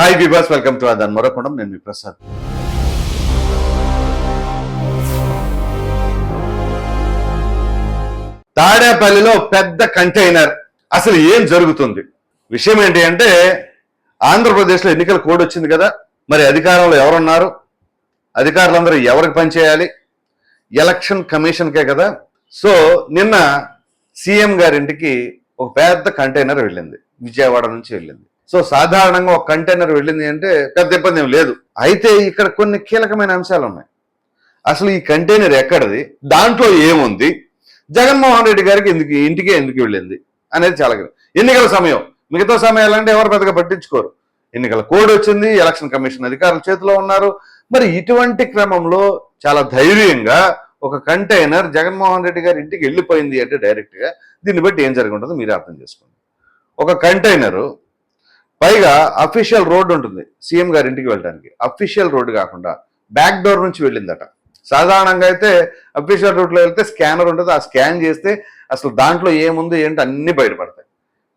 Hi వివాస్ welcome to అదన్ మరొకడం నేను మీ ప్రసాద్ తాడేపల్లిలో పెద్ద కంటైనర్. అసలు ఏం జరుగుతుంది? విషయం ఏంటి అంటే ఆంధ్రప్రదేశ్లో ఎన్నికల కోడ్ వచ్చింది కదా మరి అధికారంలో ఎవరున్నారు? అధికారులందరూ ఎవరికి పనిచేయాలి ఎలక్షన్ కమిషన్కే కదా. సో నిన్న సీఎం గారింటికి ఒక పెద్ద కంటైనర్ వెళ్ళింది. విజయవాడ నుంచి వెళ్ళింది. సో సాధారణంగా ఒక కంటైనర్ వెళ్ళింది అంటే పెద్ద ఇబ్బంది ఏం లేదు. అయితే ఇక్కడ కొన్ని కీలకమైన అంశాలు ఉన్నాయి. అసలు ఈ కంటైనర్ ఎక్కడది? దాంట్లో ఏముంది? జగన్మోహన్ రెడ్డి గారికి ఎందుకు ఇంటికే ఎందుకు వెళ్ళింది? అనేది చాలా ఎన్నికల సమయం. మిగతా సమయాలంటే ఎవరు పెద్దగా పట్టించుకోరు. ఎన్నికల కోడ్ వచ్చింది ఎలక్షన్ కమిషన్ అధికారుల చేతిలో ఉన్నారు. మరి ఇటువంటి క్రమంలో చాలా ధైర్యంగా ఒక కంటైనర్ జగన్మోహన్ రెడ్డి గారి ఇంటికి వెళ్ళిపోయింది అంటే డైరెక్ట్గా దీన్ని బట్టి ఏం జరుగుంటుందో మీరు అర్థం చేసుకోండి. ఒక కంటైనరు పైగా అఫీషియల్ రోడ్ ఉంటుంది. సీఎం గారి ఇంటికి వెళ్ళడానికి అఫీషియల్ రోడ్ కాకుండా బ్యాక్ డోర్ నుంచి వెళ్ళిందట. సాధారణంగా అయితే అఫీషియల్ రూట్లో వెళ్తే స్కానర్ ఉంటుంది. ఆ స్కాన్ చేస్తే అసలు దాంట్లో ఏముంది ఏంటి అన్నీ బయటపడతాయి.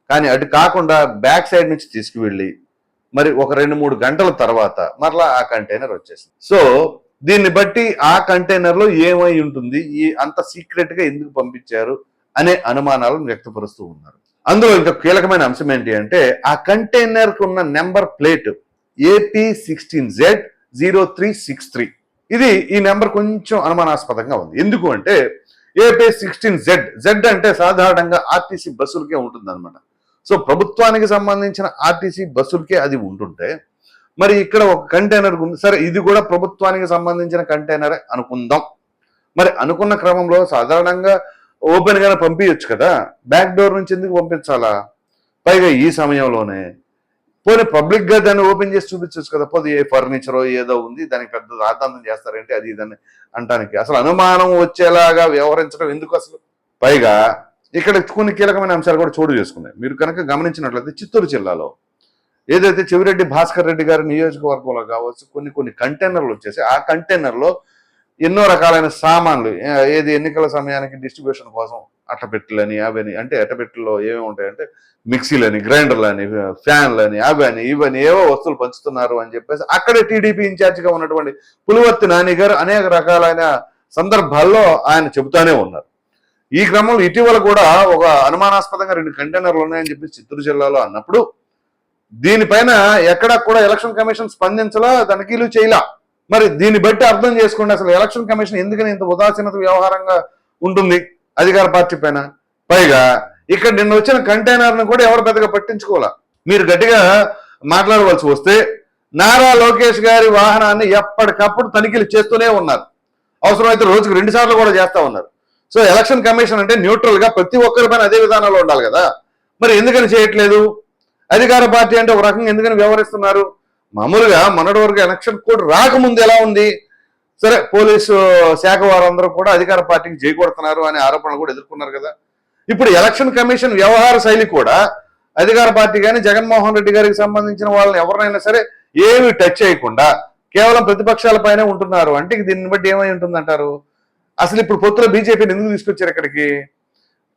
కానీ అటు కాకుండా బ్యాక్ సైడ్ నుంచి తీసుకువెళ్ళి మరి ఒక రెండు మూడు గంటల తర్వాత మరలా ఆ కంటైనర్ వచ్చేసింది. సో దీన్ని బట్టి ఆ కంటైనర్లో ఏమై ఉంటుంది? ఈ అంత సీక్రెట్గా ఎందుకు పంపించారు? అనే అనుమానాలను వ్యక్తపరుస్తూ ఉన్నారు. అందులో ఇంకా కీలకమైన అంశం ఏంటి అంటే ఆ కంటైనర్కు ఉన్న number plate AP sixteen Z zero three six three ఇది ఈ నెంబర్ కొంచెం అనుమానాస్పదంగా ఉంది. ఎందుకు అంటే ఏపీ సిక్స్టీన్ జెడ్ జెడ్ అంటే సాధారణంగా ఆర్టీసీ బస్సులకే ఉంటుంది సో ప్రభుత్వానికి సంబంధించిన ఆర్టీసీ బస్సులకే అది ఉంటుంటే మరి ఇక్కడ ఒక కంటైనర్ ఉంది. సరే ఇది కూడా ప్రభుత్వానికి సంబంధించిన కంటైనరే అనుకుందాం. మరి అనుకున్న క్రమంలో సాధారణంగా ఓపెన్ గానే పంపించచ్చు కదా. బ్యాక్ డోర్ నుంచి ఎందుకు పంపించాలా? పైగా ఈ సమయంలోనే. పోనీ పబ్లిక్గా దాన్ని ఓపెన్ చేసి చూపించవచ్చు కదా. పోతే ఏ ఫర్నిచర్ ఏదో ఉంది దానికి పెద్ద రాద్ధాంతం చేస్తారంటే? అది ఇదని అంటానికి. అసలు అనుమానం వచ్చేలాగా వ్యవహరించడం ఎందుకు అసలు? పైగా ఇక్కడ కొన్ని కీలకమైన అంశాలు కూడా చోటు చేసుకున్నాయి. మీరు కనుక గమనించినట్లయితే చిత్తూరు జిల్లాలో ఏదైతే చెవిరెడ్డి భాస్కర్ రెడ్డి గారి నియోజకవర్గంలో కావచ్చు కొన్ని కొన్ని కంటైనర్లు వచ్చేసి ఆ కంటైనర్లో ఎన్నో రకాలైన సామాన్లు ఏది ఎన్నికల సమయానికి డిస్ట్రిబ్యూషన్ కోసం అట్టపెట్టెలని అవని అంటే అట్టపెట్టెల్లో ఏమేమి ఉంటాయంటే మిక్సీలని గ్రైండర్లని ఫ్యాన్లని అవని ఇవని ఏవో వస్తువులు పంచుతున్నారు అని చెప్పేసి అక్కడే టీడీపీ ఇన్ఛార్జిగా ఉన్నటువంటి పులివర్తి నాని గారు అనేక రకాలైన సందర్భాల్లో ఆయన చెబుతానే ఉన్నారు. ఈ క్రమంలో ఇటీవల కూడా ఒక అనుమానాస్పదంగా రెండు కంటైనర్లు ఉన్నాయని చెప్పి చిత్తూరు జిల్లాలో అన్నప్పుడు దీనిపైన ఎక్కడా కూడా ఎలక్షన్ కమిషన్ స్పందించలా తనిఖీలు చేయలా. మరి దీన్ని బట్టి అర్థం చేసుకోండి. అసలు ఎలక్షన్ కమిషన్ ఎందుకని ఇంత ఉదాసీనత వ్యవహారంగా ఉంటుంది? అధికార పార్టీ పైన. పైగా ఇక్కడ నిన్న వచ్చిన కంటైనర్ను కూడా ఎవరు పెద్దగా పట్టించుకోవాలా? మీరు గట్టిగా మాట్లాడవలసి వస్తే నారా లోకేష్ గారి వాహనాన్ని ఎప్పటికప్పుడు తనిఖీలు చేస్తూనే ఉన్నారు. అవసరమైతే రోజుకు రెండు సార్లు కూడా చేస్తా ఉన్నారు. సో ఎలక్షన్ కమిషన్ అంటే న్యూట్రల్గా ప్రతి ఒక్కరి పైన అదే విధానంలో ఉండాలి కదా. మరి ఎందుకని చేయట్లేదు? అధికార పార్టీ అంటే ఒక రకంగా ఎందుకని వ్యవహరిస్తున్నారు? మామూలుగా మొన్నటి వరకు ఎలక్షన్ కోడ్ రాకముందు ఎలా ఉంది? సరే పోలీసు శాఖ వారందరూ కూడా అధికార పార్టీకి చేయకూడుతున్నారు అనే ఆరోపణలు కూడా ఎదుర్కొన్నారు కదా. ఇప్పుడు ఎలక్షన్ కమిషన్ వ్యవహార శైలి కూడా అధికార పార్టీ కానీ జగన్మోహన్ రెడ్డి గారికి సంబంధించిన వాళ్ళని ఎవరినైనా సరే ఏమి టచ్ చేయకుండా కేవలం ప్రతిపక్షాలపైనే ఉంటున్నారు. అంటే దీన్ని బట్టి ఏమై ఉంటుందంటారు? అసలు ఇప్పుడు పొత్తులో బీజేపీని ఎందుకు తీసుకొచ్చారు ఇక్కడికి?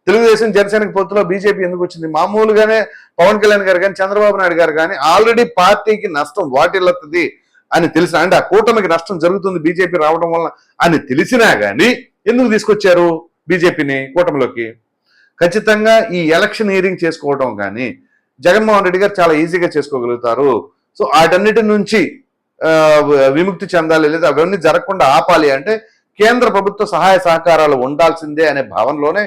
తెలుగుదేశం జనసేనకి పొత్తులో బీజేపీ ఎందుకు వచ్చింది? మామూలుగానే పవన్ కళ్యాణ్ గారు కానీ చంద్రబాబు నాయుడు గారు కానీ ఆల్రెడీ పార్టీకి నష్టం వాటిల్లుతుంది అని తెలిసిన అంటే ఆ కూటమికి నష్టం జరుగుతుంది బీజేపీ రావడం వలన అని తెలిసినా కానీ ఎందుకు తీసుకొచ్చారు బీజేపీని కూటమిలోకి? ఖచ్చితంగా ఈ ఎలక్షన్ హియరింగ్ చేసుకోవడం కానీ జగన్మోహన్ రెడ్డి గారు చాలా ఈజీగా చేసుకోగలుగుతారు. సో వాటన్నిటి నుంచి విముక్తి చెందాలి లేదా అవన్నీ జరగకుండా ఆపాలి అంటే కేంద్ర ప్రభుత్వ సహాయ సహకారాలు ఉండాల్సిందే అనే భావనలోనే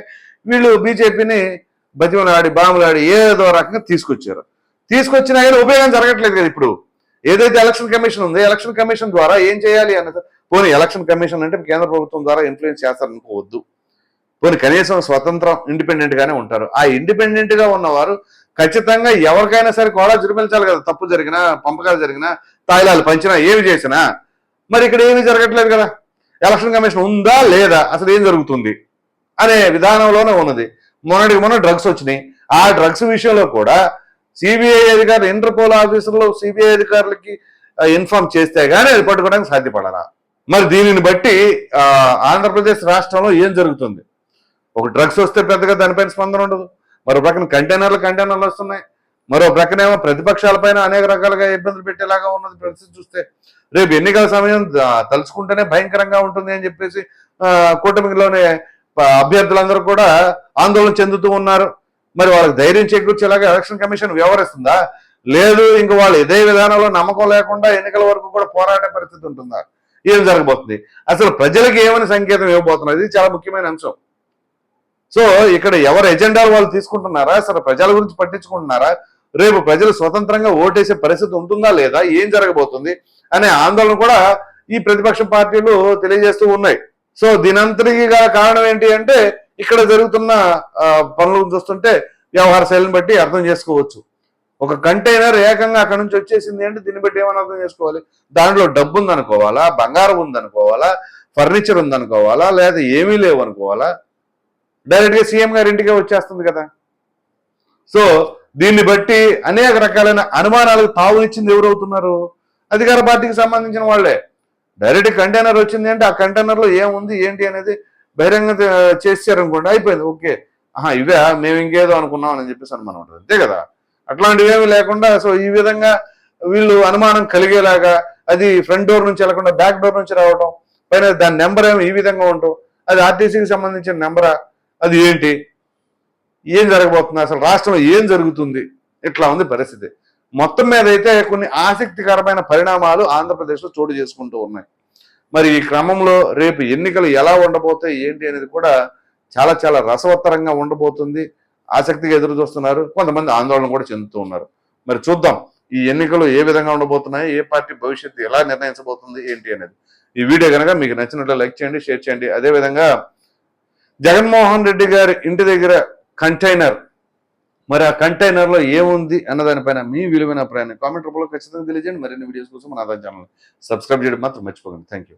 వీళ్ళు బీజేపీని బతిమలాడి బాములాడి ఏదో రకంగా తీసుకొచ్చారు. తీసుకొచ్చినా కానీ ఉపయోగం జరగట్లేదు కదా ఇప్పుడు. ఏదైతే ఎలక్షన్ కమిషన్ ఉందో ఎలక్షన్ కమిషన్ ద్వారా ఏం చేయాలి అన్నది పోనీ ఎలక్షన్ కమిషన్ అంటే కేంద్ర ప్రభుత్వం ద్వారా ఇన్ఫ్లుయెన్స్ చేస్తారనుకోవద్దు పోనీ కనీసం స్వతంత్రం ఇండిపెండెంట్ గానే ఉంటారు. ఆ ఇండిపెండెంట్గా ఉన్నవారు ఖచ్చితంగా ఎవరికైనా సరే కూడా జురిమించాలి కదా. తప్పు జరిగినా పంపకాలు జరిగినా తాయిలాలు పంచినా ఏమి చేసినా. మరి ఇక్కడ ఏమీ జరగట్లేదు కదా. ఎలక్షన్ కమిషన్ ఉందా లేదా? అసలు ఏం జరుగుతుంది? అనే విధానంలోనే ఉన్నది. మొన్నటికి మొన్న డ్రగ్స్ వచ్చినాయి. ఆ డ్రగ్స్ విషయంలో కూడా సిబిఐ అధికారులు ఇంటర్పోల్ ఆఫీసులో సిబిఐ అధికారులకి ఇన్ఫార్మ్ చేస్తే గానీ అది పట్టుకోవడానికి సాధ్యపడరా మరి దీనిని బట్టి ఆంధ్రప్రదేశ్ రాష్ట్రంలో ఏం జరుగుతుంది? ఒక డ్రగ్స్ వస్తే పెద్దగా దానిపైన స్పందన ఉండదు. మరో ప్రక్కన కంటైనర్లు కంటైనర్లు వస్తున్నాయి. మరో ప్రక్కనేమో ప్రతిపక్షాలపైన అనేక రకాలుగా ఇబ్బందులు పెట్టేలాగా ఉన్నది. పరిస్థితి చూస్తే రేపు ఎన్నికల సమయం తలుచుకుంటేనే భయంకరంగా ఉంటుంది అని చెప్పేసి కూటమిలోనే అభ్యర్థులందరూ కూడా ఆందోళన చెందుతూ ఉన్నారు. మరి వాళ్ళకి ధైర్యం చేకూర్చేలాగా ఎలక్షన్ కమిషన్ వ్యవహరిస్తుందా? లేదు ఇంక వాళ్ళు ఇదే విధానంలో నమ్మకం లేకుండా ఎన్నికల వరకు కూడా పోరాడే పరిస్థితి ఉంటుందా? ఏం జరగబోతుంది? అసలు ప్రజలకు ఏమని సంకేతం ఇవ్వబోతున్నారు ఇది చాలా ముఖ్యమైన అంశం. సో ఇక్కడ ఎవరు ఎజెండాలు వాళ్ళు తీసుకుంటున్నారా? అసలు ప్రజల గురించి పట్టించుకుంటున్నారా? రేపు ప్రజలు స్వతంత్రంగా ఓటేసే పరిస్థితి ఉంటుందా లేదా? ఏం జరగబోతుంది? అనే ఆందోళన కూడా ఈ ప్రతిపక్ష పార్టీలు తెలియజేస్తూ ఉన్నాయి. సో దీనంతటికి గల కారణం ఏంటి అంటే ఇక్కడ జరుగుతున్న పనులు చూస్తుంటే వ్యవహార శైలిని బట్టి అర్థం చేసుకోవచ్చు. ఒక కంటైనర్ ఏకంగా అక్కడ నుంచి వచ్చేసింది అంటే దీన్ని బట్టి ఏమని అర్థం చేసుకోవాలి? దాంట్లో డబ్బు ఉందనుకోవాలా? బంగారం ఉందనుకోవాలా? ఫర్నిచర్ ఉందనుకోవాలా? లేదా ఏమీ లేవు అనుకోవాలా డైరెక్ట్గా సీఎం గారి ఇంటికే వచ్చేస్తుంది కదా. సో దీన్ని బట్టి అనేక రకాలైన అనుమానాలకు తావునిచ్చింది ఎవరవుతున్నారు అధికార పార్టీకి సంబంధించిన వాళ్ళే. డైరెక్ట్ కంటైనర్ వచ్చింది అంటే ఆ కంటైనర్లో ఏముంది ఏంటి అనేది బహిరంగ చేశారనుకోండి అయిపోయింది ఓకే. ఆహా ఇవే మేము ఇంకేదో అనుకున్నాం అని చెప్పేసి అనుమానం ఉంటుంది. అంతే కదా? అట్లాంటివి లేకుండా సో ఈ విధంగా వీళ్ళు అనుమానం కలిగేలాగా అది ఫ్రంట్ డోర్ నుంచి వెళ్ళకుండా బ్యాక్ డోర్ నుంచి రావటం పైన దాని నెంబర్ ఏమో ఈ విధంగా ఉండటం అది ఆర్టీసీకి సంబంధించిన నెంబరా అది ఏంటి? ఏం జరగబోతుంది? అసలు రాష్ట్రంలో ఏం జరుగుతుంది? ఇట్లా ఉంది పరిస్థితి. మొత్తం మీద అయితే కొన్ని ఆసక్తికరమైన పరిణామాలు ఆంధ్రప్రదేశ్లో చోటు చేసుకుంటూ ఉన్నాయి. మరి ఈ క్రమంలో రేపు ఎన్నికలు ఎలా ఉండబోతాయి ఏంటి అనేది కూడా చాలా చాలా రసవత్తరంగా ఉండబోతుంది. ఆసక్తిగా ఎదురు చూస్తున్నారు. కొంతమంది ఆందోళన కూడా చెందుతూ ఉన్నారు. మరి చూద్దాం ఈ ఎన్నికలు ఏ విధంగా ఉండబోతున్నాయి ఏ పార్టీ భవిష్యత్తు ఎలా నిర్ణయించబోతుంది ఏంటి అనేది. ఈ వీడియో కనుక మీకు నచ్చినట్లు లైక్ చేయండి షేర్ చేయండి. అదేవిధంగా జగన్మోహన్ రెడ్డి గారి ఇంటి దగ్గర కంటైనర్ మరి ఆ కంటైనర్లో ఏముంది అన్నదానిపైన మీ విలువైన ప్రయాణం కామెంట్ రూపంలో ఖచ్చితంగా తెలియజేయండి. మరిన్ని వీడియోస్ కోసం మన ఆదాయ ఛానల్ సబ్స్క్రైబ్ చేయడం మాత్రం మర్చిపోకండి. Thank you